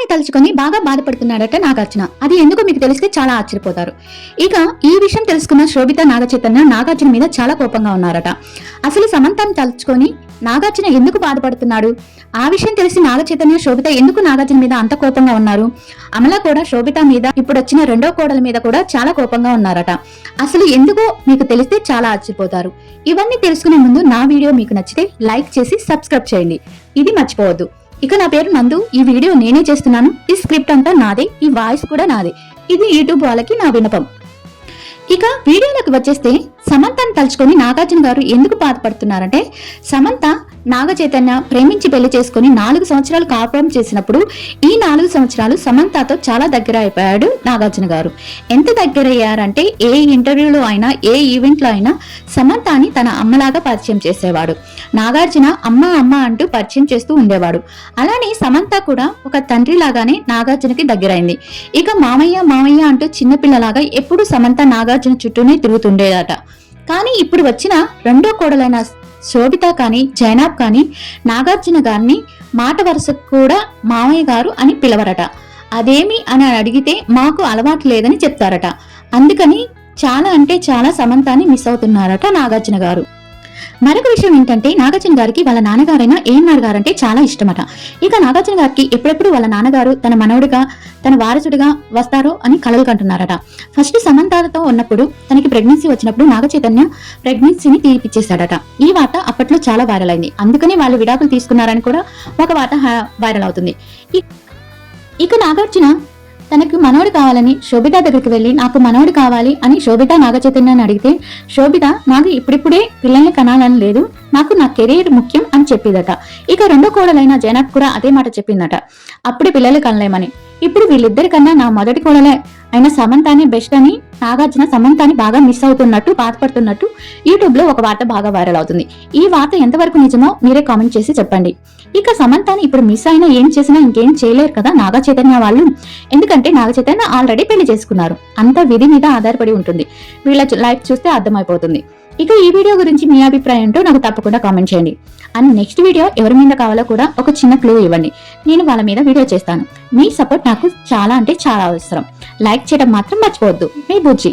సమంతాన్ని తలుచుకొని బాగా బాధపడుతున్నాడట నాగార్జున. అది ఎందుకు మీకు తెలిస్తే చాలా ఆశ్చర్యపోతారు. ఇక ఈ విషయం తెలుసుకున్న శోభిత నాగ చైతన్య నాగార్జున మీద చాలా కోపంగా ఉన్నారట. అసలు సమంతాన్ని తలుచుకొని నాగార్జున ఎందుకు బాధపడుతున్నాడు? ఆ విషయం తెలిసి నాగ చైతన్య శోభిత ఎందుకు నాగార్జున మీద అంత కోపంగా ఉన్నారు? అమల కూడా శోభిత మీద ఇప్పుడు వచ్చిన రెండో కోడల మీద కూడా చాలా కోపంగా ఉన్నారట. అసలు ఎందుకో మీకు తెలిస్తే చాలా ఆశ్చర్యపోతారు. ఇవన్నీ తెలుసుకునే ముందు నా వీడియో మీకు నచ్చితే లైక్ చేసి సబ్స్క్రైబ్ చేయండి. ఇది మర్చిపోవద్దు. ఇక నా పేరు నందు. ఈ వీడియో నేనే చేస్తున్నాను. ఈ స్క్రిప్ట్ అంతా నాదే. ఈ వాయిస్ కూడా నాదే. ఇది యూట్యూబ్ వాళ్ళకి నా వినపం ఇక వీడియోలోకి వచ్చేస్తే సమంతను తలుచుకొని నాగార్జున గారు ఎందుకు బాధపడుతున్నారంటే సమంత నాగ చైతన్య ప్రేమించి పెళ్ళి చేసుకుని నాలుగు సంవత్సరాలు కాపురం చేసినప్పుడు ఈ నాలుగు సంవత్సరాలు సమంతతో చాలా దగ్గర అయిపోయాడు నాగార్జున గారు. ఎంత దగ్గర అయ్యారంటే ఏ ఇంటర్వ్యూలో అయినా ఏ ఈవెంట్లో అయినా సమంతాని తన అమ్మలాగా పరిచయం చేసేవాడు. నాగార్జున అమ్మ అమ్మ అంటూ పరిచయం చేస్తూ ఉండేవాడు. అలానే సమంత కూడా ఒక తండ్రి లాగానే నాగార్జునకి దగ్గరైంది. ఇక మామయ్య మామయ్య అంటూ చిన్నపిల్లలాగా ఎప్పుడు సమంత నాగార్జున చుట్టూనే తిరుగుతుండేదట. కానీ ఇప్పుడు వచ్చిన రెండో కోడలైన శోభిత కానీ జైనాబ్ కానీ నాగార్జున గారిని మాట వరుసకు కూడా మామయ్య గారు అని పిలవరట. అదేమి అని అడిగితే మాకు అలవాటు లేదని చెప్తారట. అందుకని చాలా అంటే చాలా సమంతాన్ని మిస్ అవుతున్నారట నాగార్జున గారు. మరొక విషయం ఏంటంటే నాగార్జున గారికి వాళ్ళ నాన్నగారైన ఏఎన్ఆర్ గారు అంటే చాలా ఇష్టమట. ఇక నాగార్జున గారికి ఎప్పుడెప్పుడు వాళ్ళ నాన్నగారు తన మనవుడిగా తన వారసుడిగా వస్తారో అని కలలు కంటున్నారట. ఫస్ట్ సమంతాలతో ఉన్నప్పుడు తనకి ప్రెగ్నెన్సీ వచ్చినప్పుడు నాగచైతన్య ప్రెగ్నెన్సీని తీర్పిచ్చేశాడట. ఈ వార్త అప్పట్లో చాలా వైరల్ అయింది. అందుకని వాళ్ళు విడాకులు తీసుకున్నారని కూడా ఒక వార్త హా- వైరల్ అవుతుంది. ఇక నాగార్జున తనకు మనవడు కావాలని శోభిత దగ్గరికి వెళ్ళి నాకు మనవడు కావాలి అని శోభిత నాగచైతన్యాన్ని అడిగితే శోభిత నాకు ఇప్పుడిప్పుడే పిల్లల్ని కనాలని లేదు. నాకు నా కెరీర్ ముఖ్యం అని చెప్పిందట. ఇక రెండో కోడలైన జనక్ కూడా అదే మాట చెప్పిందట. అప్పుడే పిల్లలు కనలేమని. ఇప్పుడు వీళ్ళిద్దరికన్నా నా మొదటి కోడలే. అయిన సమంతానే బెస్ట్ అని నాగార్జున సమంతాని బాగా మిస్ అవుతున్నట్టు బాధపడుతున్నట్టు యూట్యూబ్లో ఒక వార్త బాగా వైరల్ అవుతుంది. ఈ వార్త ఎంతవరకు నిజమో మీరే కామెంట్ చేసి చెప్పండి. ఇక సమంతాని ఇప్పుడు మిస్ అయినా ఏం చేసినా ఇంకేం చేయలేరు కదా నాగ చైతన్య వాళ్ళు. ఎందుకంటే నాగ చైతన్య ఆల్రెడీ పెళ్ళి చేసుకున్నారు. అంతా విధి మీద ఆధారపడి ఉంటుంది. వీళ్ళ లైఫ్ చూస్తే అర్థమైపోతుంది. ఇక ఈ వీడియో గురించి మీ అభిప్రాయం ఏంటో నాకు తప్పకుండా కామెంట్ చేయండి. అండ్ నెక్స్ట్ వీడియో ఎవరి మీద కావాలో కూడా ఒక చిన్న క్లూ ఇవ్వండి. నేను వాళ్ళ మీద వీడియో చేస్తాను. మీ సపోర్ట్ నాకు చాలా అంటే చాలా అవసరం. లైక్ చేయడం మాత్రం మర్చిపోవద్దు. మీ బుజ్జి.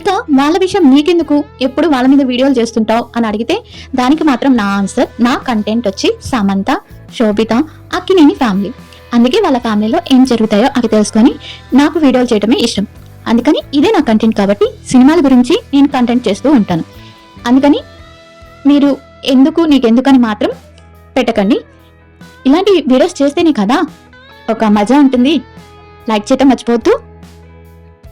ఇక వాళ్ళ విషయం నీకెందుకు ఎప్పుడు వాళ్ళ మీద వీడియోలు చేస్తుంటావు అని అడిగితే దానికి మాత్రం నా ఆన్సర్ నా కంటెంట్ వచ్చి సమంత శోభిత అక్కినేని ఫ్యామిలీ అందుకే వాళ్ళ ఫ్యామిలీలో ఏం జరుగుతాయో అవి తెలుసుకొని నాకు వీడియోలు చేయడమే ఇష్టం. అందుకని ఇదే నా కంటెంట్ కాబట్టి సినిమాల గురించి నేను కంటెంట్ చేస్తూ ఉంటాను. అందుకని మీరు ఎందుకు నీకెందుకని మాత్రం పెట్టకండి. ఇలాంటి వీడియోస్ చేస్తేనే కదా ఒక మజా ఉంటుంది. లైక్ చేయటం మర్చిపోతూ